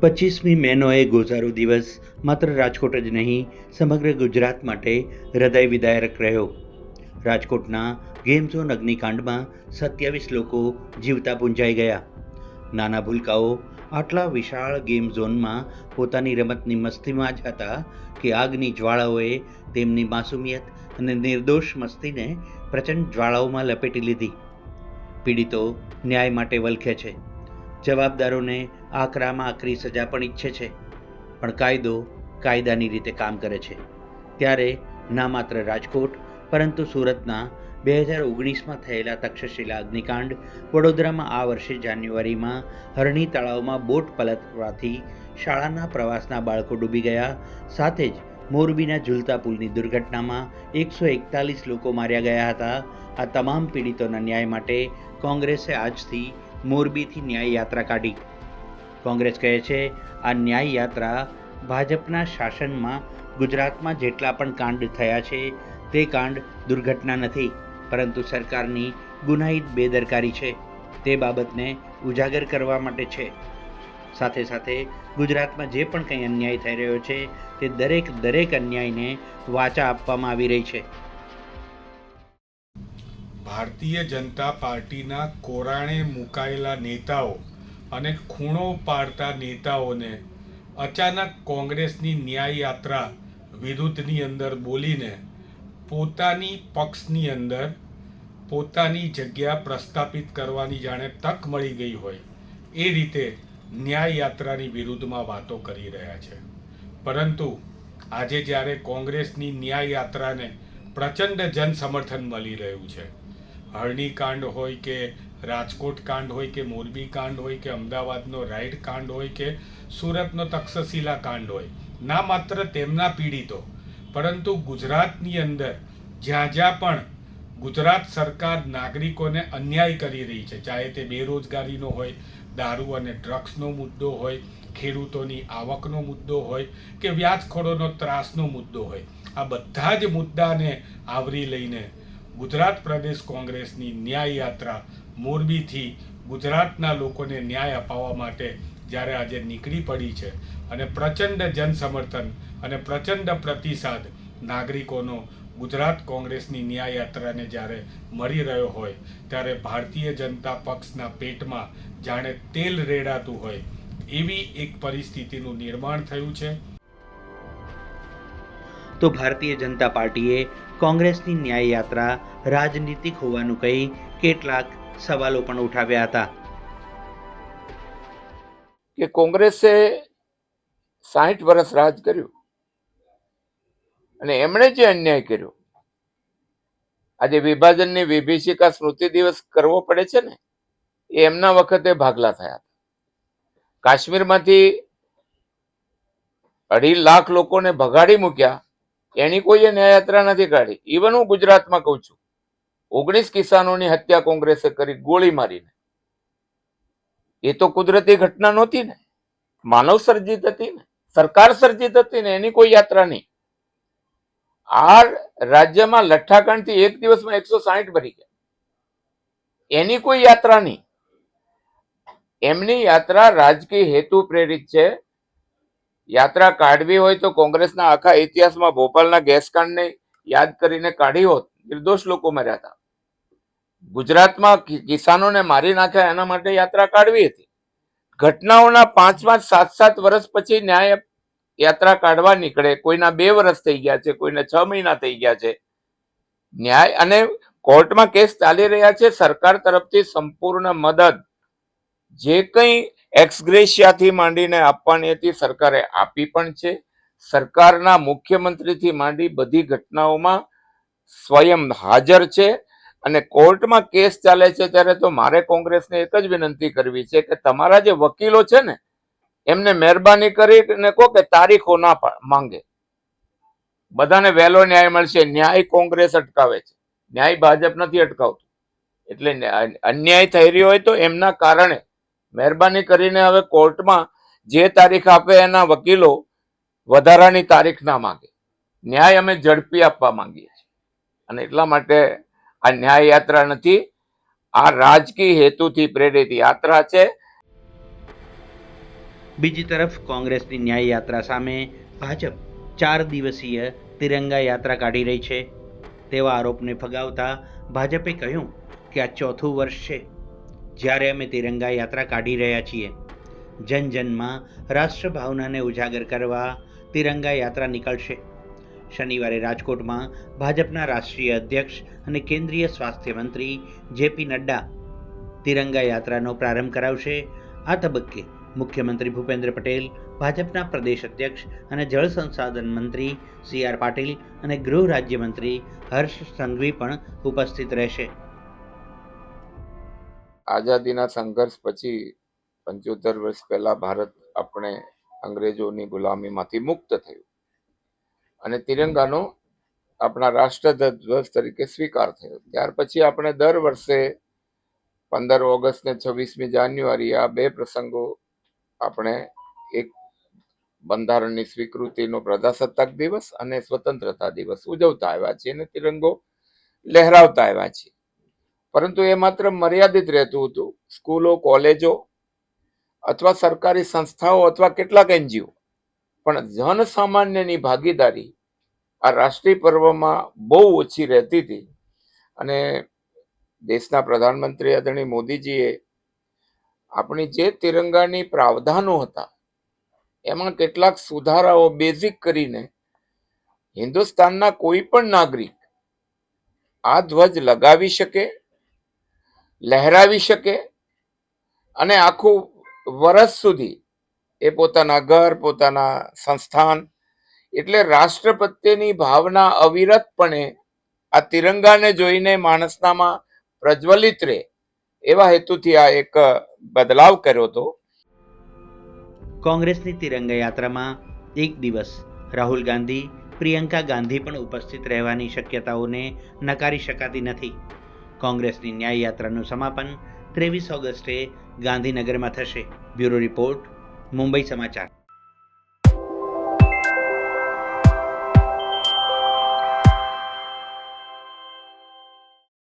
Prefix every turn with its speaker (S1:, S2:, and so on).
S1: પચીસમી મેનો એ ગોઝારો દિવસ માત્ર રાજકોટ જ નહીં, સમગ્ર ગુજરાત માટે હૃદય વિદાયક રહ્યો. રાજકોટના ગેમ ઝોન અગ્નિકાંડમાં સત્યાવીસ લોકો જીવતા પૂંજાઈ ગયા. નાના ભૂલકાઓ આટલા વિશાળ ગેમ ઝોનમાં પોતાની રમતની મસ્તીમાં જ હતા કે આગની જ્વાળાઓએ તેમની માસુમિયત અને નિર્દોષ મસ્તીને પ્રચંડ જ્વાળાઓમાં લપેટી લીધી. પીડિતો ન્યાય માટે વલખે છે. જવાબદારોને આકરામાં આકરી સજા પણ ઈચ્છે છે. પણ કાયદો કાયદાની રીતે કામ કરે છે. ત્યારે ના માત્ર રાજકોટ, પરંતુ સુરતના બે હજાર ઓગણીસમાં થયેલા તક્ષશિલા અગ્નિકાંડ વડોદરામાં આ વર્ષે જાન્યુઆરીમાં હરણી તળાવમાં બોટ પલટવાથી શાળાના પ્રવાસના બાળકો ડૂબી ગયા. સાથે જ મોરબીના ઝૂલતા પુલની દુર્ઘટનામાં એકસો એકતાલીસ લોકો માર્યા ગયા હતા. આ તમામ પીડિતોના ન્યાય માટે કોંગ્રેસે આજથી મોરબીથી ન્યાય યાત્રા કાઢી. કોંગ્રેસ કહે છે, આ ન્યાય યાત્રા ભાજપના શાસનમાં ગુજરાતમાં જેટલા પણ કાંડ થયા છે, તે કાંડ દુર્ઘટના નથી, પરંતુ સરકારની ગુનાહિત બેદરકારી છે. તે બાબતને ઉજાગર કરવા માટે છે. સાથે સાથે ગુજરાતમાં જે પણ કંઈ અન્યાય થઈ રહ્યો છે, તે દરેક દરેક અન્યાયને વાચા આપવામાં આવી રહી છે.
S2: ભારતીય જનતા પાર્ટીના કોરાણે મુકાયેલા નેતાઓ અને ખૂણો પાડતા નેતાઓને અચાનક કોંગ્રેસની ન્યાય યાત્રા વિરુદ્ધની અંદર બોલીને પોતાની પક્ષની અંદર પોતાની જગ્યા પ્રસ્થાપિત કરવાની જાણે તક મળી ગઈ હોય એ રીતે ન્યાય યાત્રાની વિરુદ્ધમાં વાતો કરી રહ્યા છે. પરંતુ આજે જ્યારે કોંગ્રેસની ન્યાય યાત્રાને પ્રચંડ જન સમર્થન મળી રહ્યું છે, હરણીકાંડ હોય કે રાજકોટ કાંડ હોય કે મોરબી કાંડ હોય કે અમદાવાદનો રાઈડ કાંડ હોય કે સુરતનો તક્ષશિલા કાંડ હોય, ના માત્ર તેમના પીડિતો, પરંતુ ગુજરાતની અંદર જ્યાં જ્યાં પણ ગુજરાત સરકાર નાગરિકોને અન્યાય કરી રહી છે, ચાહે તે બેરોજગારીનો હોય, દારૂ અને ડ્રગ્સનો મુદ્દો હોય, ખેડૂતોની આવકનો મુદ્દો હોય કે વ્યાજખોરોનો ત્રાસનો મુદ્દો હોય, આ બધા જ મુદ્દાને આવરી લઈને ગુજરાત પ્રદેશ કોંગ્રેસની ન્યાય યાત્રા મોરબીથી ગુજરાતના લોકોને ન્યાય અપાવવા માટે જ્યારે આજે નીકળી પડી છે અને પ્રચંડ જનસમર્થન અને પ્રચંડ પ્રતિસાદ નાગરિકોનો ગુજરાત કોંગ્રેસની ન્યાય યાત્રાને જ્યારે મળી રહ્યો હોય, ત્યારે ભારતીય જનતા પક્ષના પેટમાં જાણે તેલ રેડાતું હોય એવી એક પરિસ્થિતિનું નિર્માણ થયું છે.
S1: તો ભારતીય જનતા પાર્ટીએ કોંગ્રેસની ન્યાય યાત્રા રાજનીતિક હોવાનું કહી કેટલાક સવાલો પણ ઉઠાવ્યા હતા.
S3: કે કોંગ્રેસે સાહીઠ વર્ષ રાજ કર્યું અને એમણે જે અન્યાય કર્યો. આજે વિભાજનની વિભીષિકા સ્મૃતિ દિવસ કરવો પડે છે ને, એ એમના વખતે ભાગલા થયા હતા. કાશ્મીરમાંથી અઢી લાખ લોકોને ભગાડી મૂક્યા, એની કોઈ ન્યાયયાત્રા નથી કાઢી. ઇવન હું ગુજરાતમાં કહું છું ઓગણીસ કિસાનોની હત્યા કોંગ્રેસે કરી, ગોળી મારીને. એ તો કુદરતી ઘટના નહોતી ને. માનવ સર્જિત હતી ને. સરકાર સર્જિત હતી ને, એની કોઈ યાત્રા નહીં. આ રાજ્યમાં લઠ્ઠાકાંડથી એક દિવસમાં એકસો સાહીઠ ભરી ગયા. એની કોઈ યાત્રા નહીં. એમની યાત્રા રાજકીય હેતુ પ્રેરિત છે. યાત્રા કાઢવી હોય તો કોંગ્રેસના આખા ઇતિહાસમાં ભોપાલના ગેસકાંડને યાદ કરીને કાઢી હોત. નિર્દોષ લોકો મર્યા હતા. ગુજરાતમાં કિસાનોને મારી નાખ્યા એના માટે યાત્રા કાઢવી હતી. ઘટનાઓના પાંચ પાંચ સાત સાત વર્ષ પછી ન્યાય યાત્રા કાઢવા નીકળે. કોઈના બે વર્ષ થઈ ગયા છે, કોઈને છ મહિના થઈ ગયા છે. ન્યાય અને કોર્ટમાં કેસ ચાલી રહ્યા છે. સરકાર તરફથી સંપૂર્ણ મદદ જે કંઈ એક્સગ્રેશિયાથી માંડીને આપવાની હતી સરકારે આપી પણ છે. સરકારના મુખ્યમંત્રીથી માંડી બધી ઘટનાઓમાં સ્વયં હાજર છે. અને કોર્ટમાં કેસ ચાલે છે ત્યારે તો મારે કોંગ્રેસને એક જ વિનંતી કરવી છે કે તમારા જે વકીલો છે ને, એમને મહેરબાની કરીને કહો કે તારીખો ના માંગે. બધાને વહેલો ન્યાય મળશે. ન્યાય કોંગ્રેસ અટકાવે છે. ન્યાય ભાજપ નથી અટકાવતું. એટલે અન્યાય થઈ રહ્યો હોય તો એમના કારણે મહેરબાની કરીને હવે કોર્ટમાં જે તારીખ આપે એના વકીલો વધારાની તારીખ ના માંગે. ન્યાય અમે ઝડપી આપવા માંગીએ છીએ. અને એટલા માટે આ ન્યાય યાત્રા નથી, આ રાજકીય હેતુથી પ્રેરિત યાત્રા છે.
S1: બીજી તરફ કોંગ્રેસની ન્યાય યાત્રા સામે ભાજપ ચાર દિવસીય તિરંગા યાત્રા કાઢી રહી છે. તેવા આરોપને ફગાવતા ભાજપે કહ્યું કે આ ચોથું વર્ષ છે, જ્યારે અમે તિરંગા યાત્રા કાઢી રહ્યા છીએ. જન જનમાં રાષ્ટ્રભાવનાને ઉજાગર કરવા તિરંગા યાત્રા નીકળશે. શનિવારે રાજકોટમાં ભાજપના રાષ્ટ્રીય અધ્યક્ષ અને કેન્દ્રીય સ્વાસ્થ્ય મંત્રી જેપી નડ્ડા તિરંગા યાત્રાનો પ્રારંભ કરાવશે. આ તબક્કે મુખ્યમંત્રી ભૂપેન્દ્ર પટેલ, ભાજપના પ્રદેશ અધ્યક્ષ અને જળ સંસાધન મંત્રી સી આર પાટીલ અને ગૃહ રાજ્યમંત્રી હર્ષ સંઘવી પણ ઉપસ્થિત રહેશે.
S3: આઝાદીના સંઘર્ષ પછી પંચોતેર વર્ષ પહેલા ભારત આપણે અંગ્રેજોની ગુલામીમાંથી મુક્ત થયું. અને તિરંગાનો આપણા રાષ્ટ્રધ્વજ તરીકે સ્વીકાર થયો. ત્યાર પછી આપણે દર વર્ષે પંદર ઓગસ્ટ ને છવ્વીસમી જાન્યુઆરી આ બે પ્રસંગો આપણે એક બંધારણની સ્વીકૃતિનો પ્રજાસત્તાક દિવસ અને સ્વતંત્રતા દિવસ ઉજવતા આવ્યા છીએ અને તિરંગો લહેરાવતા આવ્યા છીએ. પરંતુ એ માત્ર મર્યાદિત રહેતું હતું. સ્કૂલો, કોલેજો અથવા સરકારી સંસ્થાઓ અથવા કેટલાક એનજીઓ પણ જન સામાન્યની ભાગીદારી આ રાષ્ટ્રીય પર્વમાં બહુ ઓછી રહેતી હતી. અને દેશના પ્રધાનમંત્રી આદરણીય મોદીજીએ આપણી જે તિરંગાની પ્રાવધાનો હતા, એમાં કેટલાક સુધારાઓ બેઝિક કરીને હિન્દુસ્તાનના કોઈ પણ નાગરિક આ ધ્વજ લગાવી શકે, લહેરાવી શકે અને આખું વર્ષ સુધી એ પોતાના ઘર, પોતાના સંસ્થાન. એટલે રાષ્ટ્ર પ્રત્યેની ભાવના અવિરતપણે આ તિરંગાને જોઈને માણસનામાં પ્રજ્વલિત રહે એવા હેતુથી આ એક બદલાવ કર્યો હતો.
S1: કોંગ્રેસની તિરંગા યાત્રામાં એક દિવસ રાહુલ ગાંધી, પ્રિયંકા ગાંધી પણ ઉપસ્થિત રહેવાની શક્યતાઓને નકારી શકાતી નથી. કોંગ્રેસની ન્યાય યાત્રાનું સમાપન ત્રેવીસ ઓગસ્ટે ગાંધીનગરમાં થશે. બ્યુરો રિપોર્ટ મુંબઈ સમાચાર.